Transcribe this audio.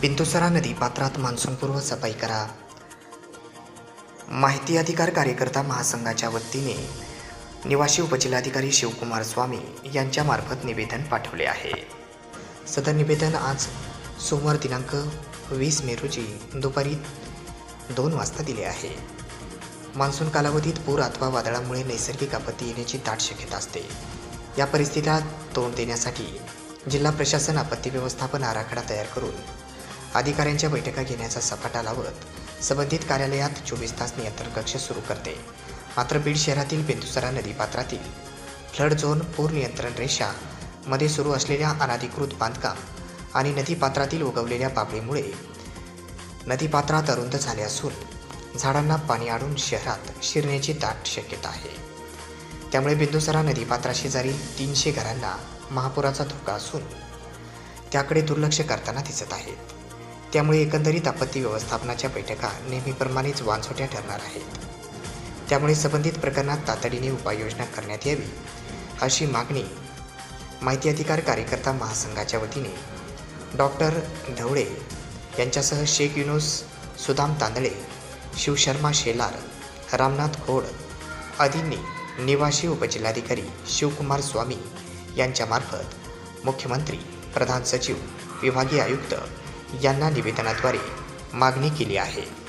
बिंदुसरा नदी पात्रात मान्सूनपूर्व सफाई करा. माहिती अधिकार कार्यकर्ता महासंघाच्या वतीने निवासी उपजिल्हाधिकारी शिवकुमार स्वामी यांच्यामार्फत निवेदन पाठवले आहे. सदर निवेदन आज सोमवार दिनांक वीस मे रोजी दुपारी दोन वाजता दिले आहे. मान्सून कालावधीत पूर अथवा वादळामुळे नैसर्गिक आपत्ती येण्याची दाट शक्यता असते. या परिस्थितीला तोंड देण्यासाठी जिल्हा प्रशासन आपत्ती व्यवस्थापन आराखडा तयार करून अधिकाऱ्यांच्या बैठका घेण्याचा सपाटा लावत संबंधित कार्यालयात चोवीस तास नियंत्रण कक्ष सुरू करते. मात्र बीड शहरातील बेंदुसरा नदीपात्रातील फ्लड झोन पूर नियंत्रण रेषा मध्ये सुरू असलेल्या अनाधिकृत बांधकाम आणि नदीपात्रातील उगवलेल्या बाबळीमुळे नदीपात्रात अरुंद झाले असून झाडांना पाणी आडून शहरात शिरण्याची दाट शक्यता आहे. त्यामुळे बिंदुसरा नदीपात्राशेजारी तीनशे घरांना महापुराचा धोका असून त्याकडे दुर्लक्ष करताना दिसत आहेत त्यामुळे एकंदरीत आपत्ती व्यवस्थापनाच्या बैठका नेहमीप्रमाणेच वानसोट्या ठरणार आहेत. त्यामुळे संबंधित प्रकरणात तातडीने उपाययोजना करण्यात यावी अशी मागणी माहिती अधिकार कार्यकर्ता महासंघाच्या वतीने डॉक्टर ढवळे यांच्यासह शेख युनुस सुदाम तांदळे शिवशर्मा शेलार रामनाथ खोड आदींनी निवासी उपजिल्हाधिकारी शिवकुमार स्वामी यांच्यामार्फत मुख्यमंत्री प्रधान सचिव विभागीय आयुक्त यांना निवेदनाद्वारे मागणी केली आहे.